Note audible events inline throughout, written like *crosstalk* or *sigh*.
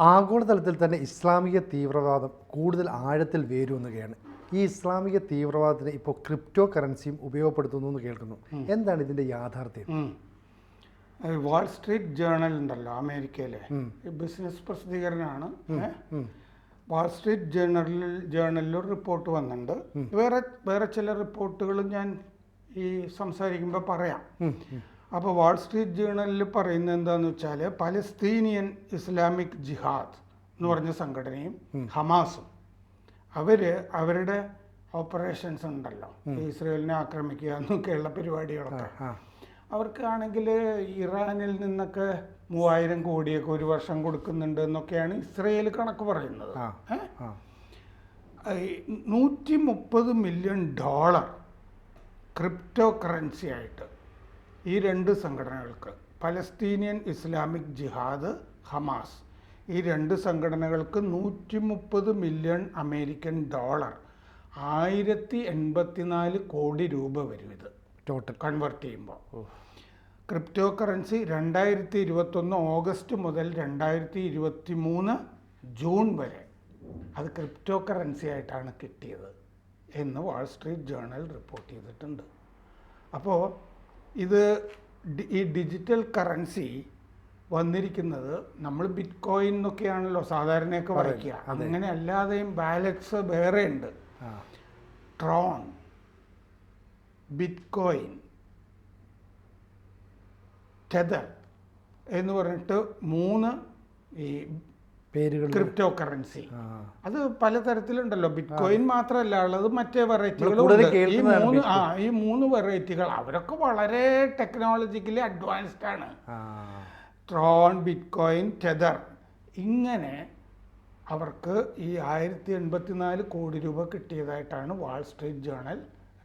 ആഗോളതലത്തിൽ തന്നെ ഇസ്ലാമിക തീവ്രവാദം കൂടുതൽ ആഴത്തിൽ വേരൂന്നുകയാണ്. ഈ ഇസ്ലാമിക തീവ്രവാദത്തിന് ഇപ്പോൾ ക്രിപ്റ്റോ കറൻസിയും ഉപയോഗപ്പെടുത്തുന്നു എന്ന് കേൾക്കുന്നു. എന്താണ് ഇതിന്റെ യാഥാർത്ഥ്യം? വാൾ സ്ട്രീറ്റ് ജേണൽ ഉണ്ടല്ലോ അമേരിക്കയിലെ. ബിസിനസ് പ്രസിദ്ധീകരണമാണ്? വാൾ സ്ട്രീറ്റ് ജേണലിൽ ജേണലിൽ ഒരു റിപ്പോർട്ട് വന്നിട്ടുണ്ട്. വേറെ വേറെ ചില റിപ്പോർട്ടുകളും ഞാൻ ഈ സംസാരിക്കുമ്പോൾ പറയാം. അപ്പോൾ വാൾ സ്ട്രീറ്റ് ജേണലിൽ പറയുന്നത് എന്താന്ന് വെച്ചാൽ പലസ്തീനിയൻ ഇസ്ലാമിക് ജിഹാദ് എന്ന് പറഞ്ഞ സംഘടനയും ഹമാസും. അവർ അവരുടെ ഓപ്പറേഷൻസ് ഉണ്ടല്ലോ. ഇസ്രയേലിനെ ആക്രമിക്കുക എന്നൊക്കെയുള്ള പരിപാടികളൊക്കെ. അവർക്കാണെങ്കിൽ ഇറാനിൽ നിന്നൊക്കെ മൂവായിരം കോടിയൊക്കെ ഒരു വർഷം കൊടുക്കുന്നുണ്ട് എന്നൊക്കെയാണ് ഇസ്രയേൽ കണക്ക് പറയുന്നത്. നൂറ്റി മുപ്പത് മില്യൺ ഡോളർ ക്രിപ്റ്റോ കറൻസി ആയിട്ട് ഈ രണ്ട് സംഘടനകൾക്ക് പലസ്തീനിയൻ ഇസ്ലാമിക് ജിഹാദ് ഹമാസ് ഈ രണ്ട് സംഘടനകൾക്ക് നൂറ്റി മുപ്പത് മില്യൺ അമേരിക്കൻ ഡോളർ ആയിരത്തി എൺപത്തിനാല് കോടി രൂപ വരും ഇത്. ടോട്ടൽ കൺവേർട്ട് ചെയ്യുമ്പോൾ. ക്രിപ്റ്റോ കറൻസി രണ്ടായിരത്തി ഇരുപത്തൊന്ന് ഓഗസ്റ്റ് മുതൽ രണ്ടായിരത്തി ഇരുപത്തി മൂന്ന് ജൂൺ വരെ അത് ക്രിപ്റ്റോ കറൻസി ആയിട്ടാണ് കിട്ടിയത് എന്ന് വാൾ സ്ട്രീറ്റ് ജേണൽ റിപ്പോർട്ട് ചെയ്തിട്ടുണ്ട്. അപ്പോൾ ഇത് ഈ ഡിജിറ്റൽ കറൻസി വന്നിരിക്കുന്നത് നമ്മൾ ബിറ്റ് കോയിൻ എന്നൊക്കെയാണല്ലോ സാധാരണയൊക്കെ വരയ്ക്കുക. അങ്ങനെ അല്ലാതെയും ബാലൻസ് വേറെ ഉണ്ട്. ട്രോൺ ബിറ്റ് കോയിൻ ടെതർ എന്ന് പറഞ്ഞിട്ട് മൂന്ന് ഈ പേരുകൾ ക്രിപ്റ്റോ കറൻസി അത് പലതരത്തിലുണ്ടല്ലോ. ബിറ്റ് കോയിൻ മാത്രമല്ല ഉള്ളത് മറ്റേ വെറൈറ്റികളും ഈ മൂന്ന് ആ ഈ മൂന്ന് വെറൈറ്റികൾ അവരൊക്കെ വളരെ ടെക്നോളജിക്കലി അഡ്വാൻസ്ഡ് ആണ്. ട്രോൺ ബിറ്റ് കോയിൻ ടെതർ ഇങ്ങനെ അവർക്ക് ഈ ആയിരത്തി എൺപത്തിനാല് കോടി രൂപ കിട്ടിയതായിട്ടാണ് വാൾ സ്ട്രീറ്റ് ജേണൽ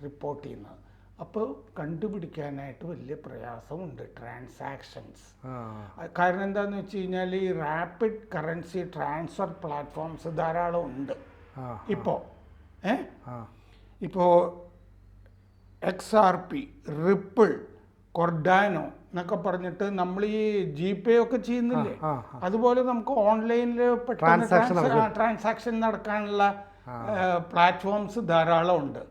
റിപ്പോർട്ട് ചെയ്യുന്നത്. അപ്പോൾ കണ്ടുപിടിക്കാനായിട്ട് വലിയ പ്രയാസമുണ്ട് ട്രാൻസാക്ഷൻസ്. കാരണം എന്താണെന്ന് വെച്ച് കഴിഞ്ഞാൽ ഈ റാപ്പിഡ് കറൻസി ട്രാൻസ്ഫർ പ്ലാറ്റ്ഫോംസ് ധാരാളം ഉണ്ട്. ഇപ്പോൾ ഏ? ഇപ്പോൾ X R P ripple Cardano എന്നൊക്കെ പറഞ്ഞിട്ട് നമ്മൾ ഈ ജി പേ ഒക്കെ ചെയ്യുന്നില്ലേ? അതുപോലെ നമുക്ക് ഓൺലൈനിൽ ട്രാൻസാക്ഷൻ നടക്കാനുള്ള പ്ലാറ്റ്ഫോംസ് ധാരാളം ഉണ്ട്.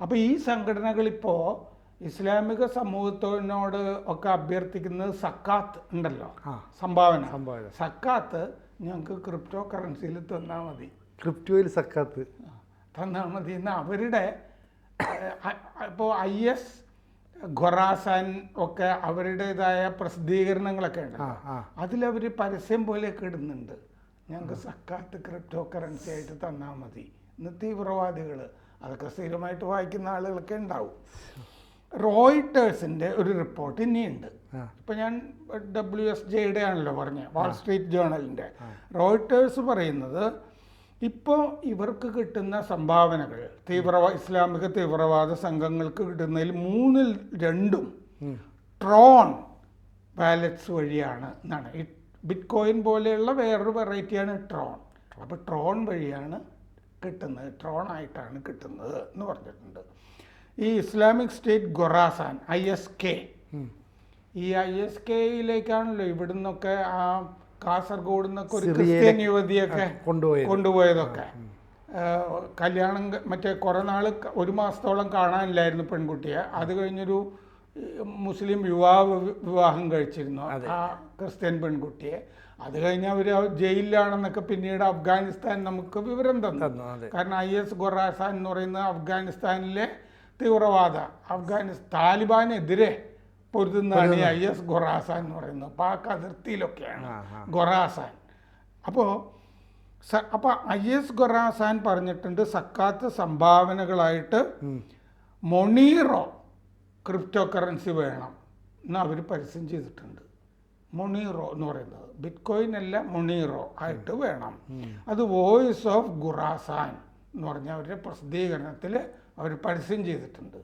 അപ്പോൾ ഈ സംഘടനകൾ ഇപ്പോ ഇസ്ലാമിക സമൂഹത്തിനോട് ഒക്കെ അഭ്യർത്ഥിക്കുന്നത് സക്കാത്ത് ഉണ്ടല്ലോ. സംഭാവന. സംഭാവന. സക്കാത്ത് ഞങ്ങൾക്ക് ക്രിപ്റ്റോ കറൻസിയിൽ തന്നാൽ മതി. ക്രിപ്റ്റോയിൽ സക്കാത്ത്. തന്നാൽ മതി. എന്ന് അവരുടെ ഇപ്പോൾ ഐ എസ് ഖൊറാസാൻ ഒക്കെ അവരുടേതായ പ്രസിദ്ധീകരണങ്ങളൊക്കെ ഉണ്ട്. അതിലവർ പരസ്യം പോലെയൊക്കെ ഇടുന്നുണ്ട്. ഞങ്ങൾക്ക് സക്കാത്ത് ക്രിപ്റ്റോ കറൻസി ആയിട്ട് തന്നാൽ മതി. ഇന്ന് തീവ്രവാദികൾ അതൊക്കെ സ്ഥിരമായിട്ട് വായിക്കുന്ന ആളുകളൊക്കെ ഉണ്ടാവും. റോയിട്ടേഴ്സിന്റെ ഒരു റിപ്പോർട്ട് ഇനിയുണ്ട്. ഇപ്പം ഞാൻ ഡബ്ല്യു എസ് ജെയുടെ ആണല്ലോ പറഞ്ഞത് വാൾ സ്ട്രീറ്റ് ജേണലിന്റെ റോയിട്ടേഴ്സ് പറയുന്നത് ഇപ്പോൾ ഇവർക്ക് കിട്ടുന്ന സംഭാവനകൾ തീവ്രവാ ഇസ്ലാമിക തീവ്രവാദ സംഘങ്ങൾക്ക് കിട്ടുന്നതിൽ മൂന്നിൽ രണ്ടും ട്രോൺ വാലറ്റ്സ് വഴിയാണ് എന്നാണ്. ബിറ്റ് കോയിൻ പോലെയുള്ള വേറൊരു വെറൈറ്റിയാണ് ട്രോൺ. അപ്പോൾ ട്രോൺ വഴിയാണ് കിട്ടുന്നത് ട്രോണായിട്ടാണ് കിട്ടുന്നത് എന്ന് പറഞ്ഞിട്ടുണ്ട്. ഈ Islamic State Khorasan I S K. ഈ ഐ എസ് കെയിലേക്കാണല്ലോ ഇവിടുന്നൊക്കെ ആ കാസർഗോഡ് നിന്നൊക്കെ ഒരു ക്രിസ്ത്യൻ യുവതിയൊക്കെ കൊണ്ടുപോയത്. കൊണ്ടുപോയതൊക്കെ. കല്യാണം മറ്റേ കുറേ നാൾ ഒരു മാസത്തോളം കാണാനില്ലായിരുന്നു പെൺകുട്ടിയെ. അത് കഴിഞ്ഞൊരു മുസ്ലിം യുവാവ് വിവാഹം കഴിച്ചിരുന്നു ആ ക്രിസ്ത്യൻ പെൺകുട്ടിയെ. അത് കഴിഞ്ഞ് അവർ ജയിലിലാണെന്നൊക്കെ പിന്നീട് അഫ്ഗാനിസ്ഥാൻ നമുക്ക് വിവരം തന്നു. കാരണം ഐ എസ് ഖൊറാസാൻ എന്ന് പറയുന്ന അഫ്ഗാനിസ്ഥാനിലെ തീവ്രവാദ അഫ്ഗാനിസ്ഥാൻ താലിബാനെതിരെ പൊരുതുന്നതാണ് ഈ ഐ എസ് ഖൊറാസാൻ എന്ന് പറയുന്നത്. പാക് അതിർത്തിയിലൊക്കെയാണ്. ഖൊറാസാൻ അപ്പോൾ അപ്പോൾ ഐ എസ് ഖൊറാസാൻ പറഞ്ഞിട്ടുണ്ട് സക്കാത്ത് സംഭാവനകളായിട്ട് മൊണീറോ ക്രിപ്റ്റോ കറൻസി വേണം എന്ന് അവർ പരസ്യം ചെയ്തിട്ടുണ്ട്. മൊണീറോ എന്ന് പറയുന്നത്. ബിറ്റ്കോയിൻ അല്ല മൊണീറോ ആയിട്ട് വേണം. അത് വോയിസ് ഓഫ് ഖുറാസാൻ എന്ന് പറഞ്ഞ അവരുടെ പ്രസിദ്ധീകരണത്തിൽ അവർ പരസ്യം ചെയ്തിട്ടുണ്ട്.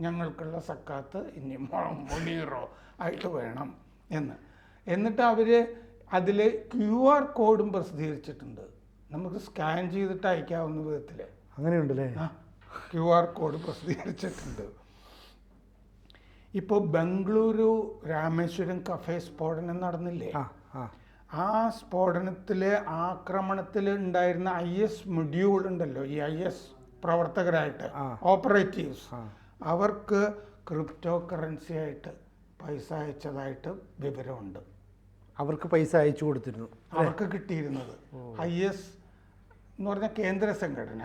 ഞങ്ങൾക്കുള്ള സക്കാത്ത് ഇനി മുണീറോ മൊണീറോ ആയിട്ട് വേണം എന്ന്. എന്നിട്ട് അവർ അതിൽ ക്യു ആർ കോഡും പ്രസിദ്ധീകരിച്ചിട്ടുണ്ട്. നമുക്ക് സ്കാൻ ചെയ്തിട്ട് അയക്കാവുന്ന വിധത്തിൽ. അങ്ങനെയുണ്ടല്ലേ? ക്യു ആർ കോഡ് പ്രസിദ്ധീകരിച്ചിട്ടുണ്ട്. ഇപ്പോൾ ബംഗളൂരു രാമേശ്വരം കഫേ സ്ഫോടനം നടന്നില്ലേ? ആ സ്ഫോടനത്തിലെ ആക്രമണത്തിൽ ഉണ്ടായിരുന്ന ഐ എസ് മൊഡ്യൂൾ ഉണ്ടല്ലോ ഈ ഐ എസ് പ്രവർത്തകരായിട്ട് ഓപ്പറേറ്റീവ്സ്. അവർക്ക് ക്രിപ്റ്റോ കറൻസി ആയിട്ട് പൈസ അയച്ചതായിട്ട് വിവരമുണ്ട്. അവർക്ക് പൈസ അയച്ചു കൊടുത്തിരുന്നു അവർക്ക് കിട്ടിയിരുന്നത്. ഐ എസ് എന്ന് പറഞ്ഞ കേന്ദ്ര സംഘടന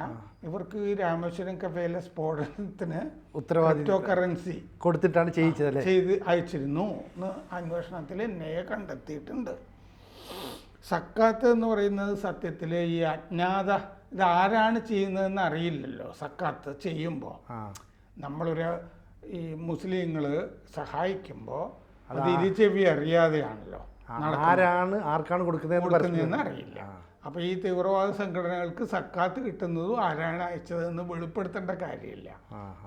ഇവർക്ക് ഈ രാമേശ്വരം കഫേലെ സ്ഫോടനത്തിന് ഉത്തരവാദിത്വ ക്രിപ്റ്റോ കറൻസി കൊടുത്തിട്ടാണ് ചെയ്യിച്ചത് ചെയ്ത് അയച്ചിരുന്നു എന്ന് അന്വേഷണത്തിൽ എന്നെ കണ്ടെത്തിയിട്ടുണ്ട്. സക്കാത്ത് എന്ന് പറയുന്നത് സത്യത്തിൽ ഈ അജ്ഞാത ഇത് ആരാണ് ചെയ്യുന്നതെന്ന് അറിയില്ലല്ലോ സക്കാത്ത് ചെയ്യുമ്പോൾ നമ്മളൊരു ഈ മുസ്ലിങ്ങൾ സഹായിക്കുമ്പോൾ അത്. ഇരുചെവി അറിയാതെയാണല്ലോ ആരാണ് ആർക്കാണ് കൊടുക്കുന്നതെന്ന് അറിയില്ല. അപ്പോൾ ഈ തീവ്രവാദ സംഘടനകൾക്ക് സക്കാത്ത് കിട്ടുന്നതും ആരാണ് അയച്ചതെന്ന് വെളിപ്പെടുത്തേണ്ട കാര്യമില്ല.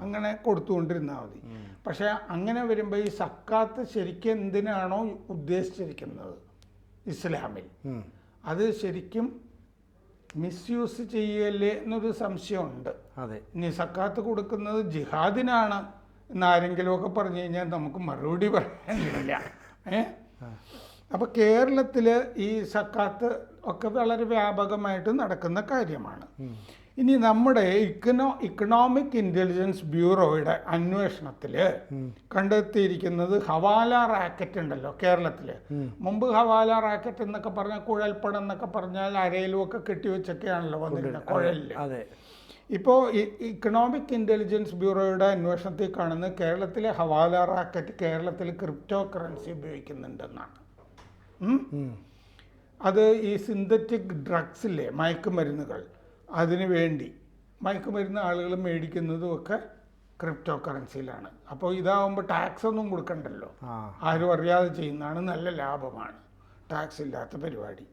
അങ്ങനെ കൊടുത്തുകൊണ്ടിരുന്നാൽ മതി. പക്ഷേ അങ്ങനെ വരുമ്പോൾ ഈ സക്കാത്ത് ശരിക്കും എന്തിനാണോ ഉദ്ദേശിച്ചിരിക്കുന്നത്? ഇസ്ലാമിൽ. അത് ശരിക്കും മിസ്യൂസ് ചെയ്യല്ലേ എന്നൊരു സംശയമുണ്ട്. അതെ. ഇനി സക്കാത്ത് കൊടുക്കുന്നത് ജിഹാദിനാണ് എന്നാരെങ്കിലുമൊക്കെ പറഞ്ഞു കഴിഞ്ഞാൽ നമുക്ക് മറുപടി പറയാനില്ല. *laughs* ഏ? അപ്പോൾ കേരളത്തിൽ ഈ സക്കാത്ത് ഒക്കെ വളരെ വ്യാപകമായിട്ട് നടക്കുന്ന കാര്യമാണ്. ഇനി നമ്മുടെ ഇക്കനോ ഇക്കണോമിക് ഇന്റലിജൻസ് ബ്യൂറോയുടെ അന്വേഷണത്തിൽ കണ്ടെത്തിയിരിക്കുന്നത് ഹവാല റാക്കറ്റ് ഉണ്ടല്ലോ കേരളത്തിൽ മുമ്പ് ഹവാല റാക്കറ്റ് എന്നൊക്കെ പറഞ്ഞാൽ കുഴൽപ്പണം എന്നൊക്കെ പറഞ്ഞാൽ അരയിലും ഒക്കെ കെട്ടിവെച്ചൊക്കെയാണല്ലോ വന്നിരുന്നത് കുഴലിൽ അതെ ഇപ്പോൾ ഇക്കണോമിക് ഇന്റലിജൻസ് ബ്യൂറോയുടെ അന്വേഷണത്തിൽ കാണുന്നത് കേരളത്തിലെ ഹവാല റാക്കറ്റ് കേരളത്തിൽ ക്രിപ്റ്റോ കറൻസി ഉപയോഗിക്കുന്നുണ്ടെന്നാണ്. അത് ഈ സിന്തറ്റിക് ഡ്രഗ്സില്ലേ മയക്കുമരുന്നുകൾ അതിനു വേണ്ടി മയക്കുമരുന്ന് ആളുകൾ മേടിക്കുന്നതും ഒക്കെ ക്രിപ്റ്റോ കറൻസിയിലാണ് അപ്പോൾ ഇതാവുമ്പോൾ ടാക്സ് ഒന്നും കൊടുക്കണ്ടല്ലോ. ആരും അറിയാതെ ചെയ്യുന്നതാണ് നല്ല ലാഭമാണ് ടാക്സ് ഇല്ലാത്ത പരിപാടി.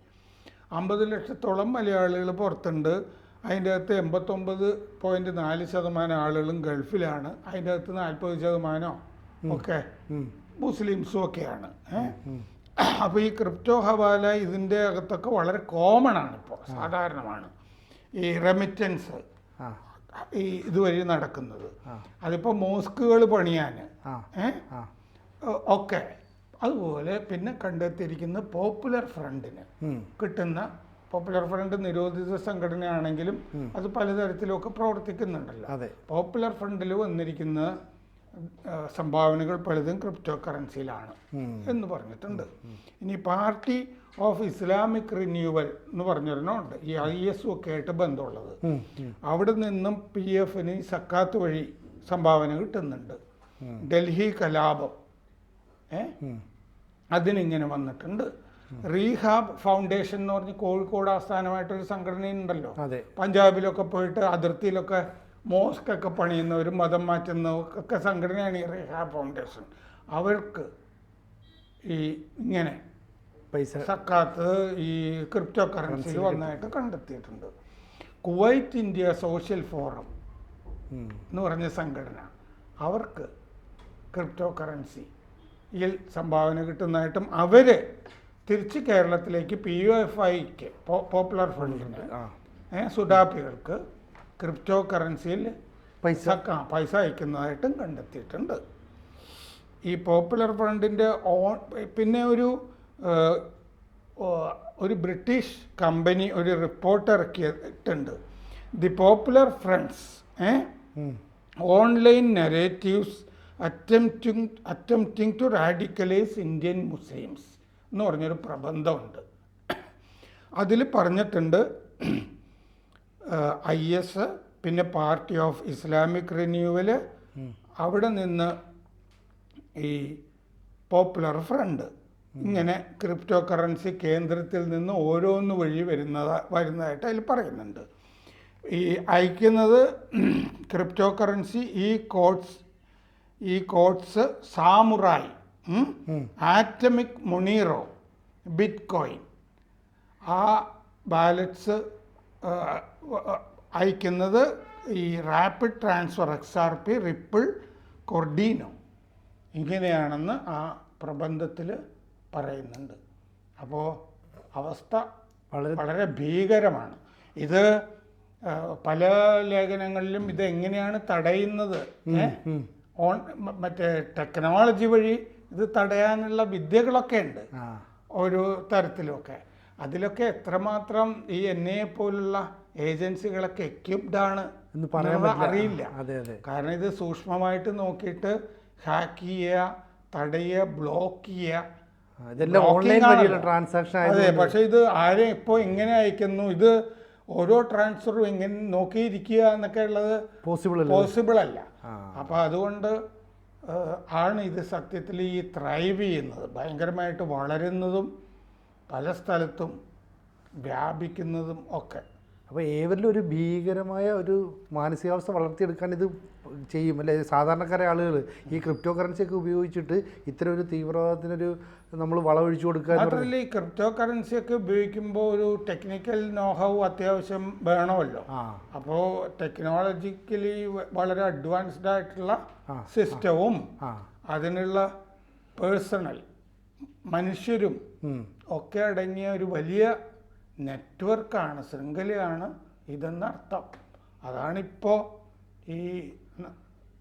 അമ്പത് ലക്ഷത്തോളം മലയാളികൾ പുറത്തുണ്ട്. അതിന്റെ അകത്ത് എൺപത്തൊമ്പത് പോയിന്റ് നാല് ശതമാനം ആളുകളും ഗൾഫിലാണ്. അതിന്റെ അകത്ത് നാൽപ്പത് ശതമാനം ഒക്കെ. മുസ്ലിംസും ഒക്കെയാണ്. അപ്പോൾ ഈ ക്രിപ്റ്റോ ഹവാല ഇതിന്റെ അകത്തൊക്കെ വളരെ കോമൺ ആണ് ഇപ്പോൾ സാധാരണമാണ്. ഈ റെമിറ്റൻസ് ഈ ഇതുവഴി നടക്കുന്നത്. അതിപ്പോൾ മോസ്കുകൾ പണിയാൻ ഒക്കെ അതുപോലെ പിന്നെ കണ്ടെത്തിയിരിക്കുന്ന പോപ്പുലർ ഫ്രണ്ടിന് കിട്ടുന്ന പോപ്പുലർ ഫ്രണ്ട് നിരോധിത സംഘടനയാണെങ്കിലും അത് പലതരത്തിലൊക്കെ പ്രവർത്തിക്കുന്നുണ്ടല്ലോ. പോപ്പുലർ ഫ്രണ്ടിൽ വന്നിരിക്കുന്ന സംഭാവനകൾ പലതും ക്രിപ്റ്റോ കറൻസിയിലാണ് എന്ന് പറഞ്ഞിട്ടുണ്ട്. ഇനി പാർട്ടി ഓഫ് ഇസ്ലാമിക് റിന്യൂവൽ എന്ന് പറഞ്ഞൊരെണ്ണമുണ്ട് ഈ ഐ എസ് ഒക്കെ ആയിട്ട് ബന്ധമുള്ളത്. അവിടെ നിന്നും പി എഫിന് സക്കാത്ത് വഴി സംഭാവന കിട്ടുന്നുണ്ട്. ഡൽഹി കലാപം. ഏ. അതിനിങ്ങനെ വന്നിട്ടുണ്ട്. റീഹാബ് ഫൗണ്ടേഷൻ എന്ന് പറഞ്ഞ് കോഴിക്കോട് ആസ്ഥാനമായിട്ടൊരു സംഘടനയുണ്ടല്ലോ. പഞ്ചാബിലൊക്കെ പോയിട്ട് അതിർത്തിയിലൊക്കെ മോസ്ക് ഒക്കെ പണിയുന്നവരും മതം മാറ്റുന്നവരും ഒക്കെ സംഘടനയാണ് ഈ റീഹാബ് ഫൗണ്ടേഷൻ. അവർക്ക് ഈ ഇങ്ങനെ പൈസ സക്കാത്ത് ഈ ക്രിപ്റ്റോ കറൻസി വന്നതായിട്ട് കണ്ടെത്തിയിട്ടുണ്ട്. കുവൈറ്റ് ഇന്ത്യ സോഷ്യൽ ഫോറം എന്ന് പറഞ്ഞ സംഘടന അവർക്ക് ക്രിപ്റ്റോ കറൻസിയിൽ സംഭാവന കിട്ടുന്നതായിട്ടും അവർ തിരിച്ച് കേരളത്തിലേക്ക് പി യു എഫ് ഐക്ക് പോപ്പുലർ ഫണ്ടിന് സുഡാപ്പികൾക്ക് ക്രിപ്റ്റോ കറൻസിയിൽ പൈസ പൈസ അയക്കുന്നതായിട്ടും കണ്ടെത്തിയിട്ടുണ്ട്. ഈ പോപ്പുലർ ഫ്രണ്ടിന്റെ ഓൺ പിന്നെ ഒരു ഒരു ബ്രിട്ടീഷ് കമ്പനി ഒരു റിപ്പോർട്ട് ഇറക്കിയിട്ടുണ്ട്. ദി പോപ്പുലർ ഫ്രണ്ട്സ് ഏ? Online narratives attempting attempting to radicalise Indian Muslims എന്ന് പറഞ്ഞൊരു പ്രബന്ധമുണ്ട്. അതിൽ പറഞ്ഞിട്ടുണ്ട് ഐ എസ് പിന്നെ പാർട്ടി ഓഫ് ഇസ്ലാമിക് റിന്യൂവൽ അവിടെ നിന്ന് ഈ പോപ്പുലർ ഫ്രണ്ട് ഇങ്ങനെ ക്രിപ്റ്റോ കറൻസി കേന്ദ്രത്തിൽ നിന്ന് ഓരോന്ന് വഴി വരുന്നത് വരുന്നതായിട്ട് അതിൽ പറയുന്നുണ്ട്. ഈ അയക്കുന്നത് ക്രിപ്റ്റോ കറൻസി ഈ കോഡ്സ് ഈ codes samurai atomic Monero bitcoin ആ ബാലറ്റ്സ് അയക്കുന്നത് ഈ rapid transfer X R P Ripple Cardano. ഇങ്ങനെയാണെന്ന് ആ പ്രബന്ധത്തിൽ പറയുന്നുണ്ട്. അപ്പോൾ അവസ്ഥ വളരെ വളരെ ഭീകരമാണ്. ഇത് പല ലേഖനങ്ങളിലും ഇത് എങ്ങനെയാണ് തടയുന്നത് ഓൺ മറ്റേ ടെക്നോളജി വഴി ഇത് തടയാനുള്ള വിദ്യകളൊക്കെ ഉണ്ട്. ഓരോ ഒരു തരത്തിലൊക്കെ അതിലൊക്കെ എത്രമാത്രം ഈ എൻ ഐ പോലുള്ള ഏജൻസികളൊക്കെ എക്യുപ്ഡ് ആണ് എന്ന് പറയാൻ. അറിയില്ല. അതെ അതെ. കാരണം ഇത് സൂക്ഷ്മമായിട്ട് നോക്കിയിട്ട് ഹാക്ക് ചെയ്യുക തടയുക ബ്ലോക്ക് ചെയ്യുക. ഇതെല്ലാം ഓൺലൈൻ വഴിയുള്ള ട്രാൻസാക്ഷൻ അതെ പക്ഷേ ഇത് ആരെ ഇപ്പോൾ എങ്ങനെ അയക്കുന്നു? ഇത് ഓരോ ട്രാൻസ്ഫറും എങ്ങനെ നോക്കിയിരിക്കുക എന്നൊക്കെ ഉള്ളത് പോസിബിൾ പോസിബിൾ അല്ല. അപ്പോൾ അതുകൊണ്ട് ആണ് ഇത് സത്യത്തിൽ ഈ ത്രൈവ് ചെയ്യുന്നത്. ഭയങ്കരമായിട്ട് വളരുന്നതും പല സ്ഥലത്തും വ്യാപിക്കുന്നതും ഒക്കെ. അപ്പോൾ ഏവരിലും ഒരു ഭീകരമായ ഒരു മാനസികാവസ്ഥ വളർത്തിയെടുക്കാൻ ഇത് ചെയ്യും. അല്ലെ സാധാരണക്കാരെ ആളുകൾ ഈ ക്രിപ്റ്റോ കറൻസി ഒക്കെ ഉപയോഗിച്ചിട്ട് ഇത്തരം ഒരു തീവ്രവാദത്തിനൊരു നമ്മൾ വളമൊഴിച്ചു കൊടുക്കുക മാത്രമല്ല ഈ ക്രിപ്റ്റോ കറൻസി ഒക്കെ ഉപയോഗിക്കുമ്പോൾ ഒരു ടെക്നിക്കൽ നോഹവ് അത്യാവശ്യം വേണമല്ലോ. അപ്പോൾ ടെക്നോളജിക്കലി വളരെ അഡ്വാൻസ്ഡ് ആയിട്ടുള്ള സിസ്റ്റവും അതിനുള്ള പേഴ്സണൽ മനുഷ്യരും. ഒക്കെ അടങ്ങിയ ഒരു വലിയ നെറ്റ്വർക്കാണ് ശൃംഖലയാണ് ഇതെന്നർത്ഥം. അതാണിപ്പോൾ ഈ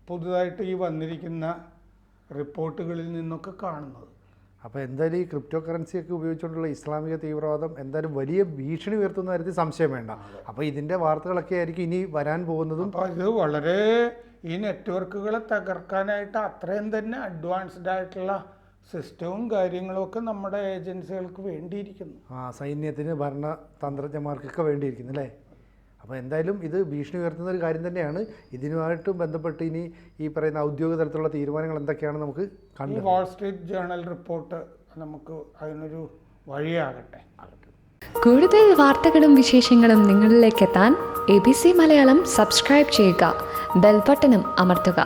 പുതുതായിട്ട് ഈ വന്നിരിക്കുന്ന റിപ്പോർട്ടുകളിൽ നിന്നൊക്കെ കാണുന്നത്. അപ്പോൾ എന്തായാലും ഈ ക്രിപ്റ്റോ കറൻസി ഒക്കെ ഉപയോഗിച്ചുകൊണ്ടുള്ള ഇസ്ലാമിക തീവ്രവാദം എന്തായാലും വലിയ ഭീഷണി ഉയർത്തുന്ന കാര്യത്തിൽ സംശയം വേണ്ട. അപ്പോൾ ഇതിന്റെ വാർത്തകളൊക്കെ ആയിരിക്കും ഇനി വരാൻ പോകുന്നതും. ഇത് വളരെ ഈ നെറ്റ്വർക്കുകളെ തകർക്കാനായിട്ട് അത്രയും തന്നെ അഡ്വാൻസ്ഡ് ആയിട്ടുള്ള സിസ്റ്റവും കാര്യങ്ങളും ഒക്കെ നമ്മുടെ ഏജൻസികൾക്ക് വേണ്ടിയിരിക്കുന്നു. ആ സൈന്യത്തിന് ഭരണ തന്ത്രജ്ഞന്മാർക്കൊക്കെ വേണ്ടിയിരിക്കുന്നു അല്ലേ? അപ്പോൾ എന്തായാലും ഇത് ഭീഷണി ഉയർത്തുന്ന ഒരു കാര്യം തന്നെയാണ്. ഇതിനുമായിട്ട് ബന്ധപ്പെട്ട് ഇനി ഈ പറയുന്ന ഔദ്യോഗിക തലത്തിലുള്ള തീരുമാനങ്ങൾ എന്തൊക്കെയാണ് നമുക്ക് കണ്ടു. വാൾ സ്ട്രീറ്റ് ജേണൽ റിപ്പോർട്ട് നമുക്ക് അതിനൊരു വഴിയാകട്ടെ. കൂടുതൽ വാർത്തകളും വിശേഷങ്ങളും നിങ്ങളിലേക്ക് എത്താൻ A B C Malayalam subscribe ചെയ്യുക. ബെൽബട്ടനും അമർത്തുക.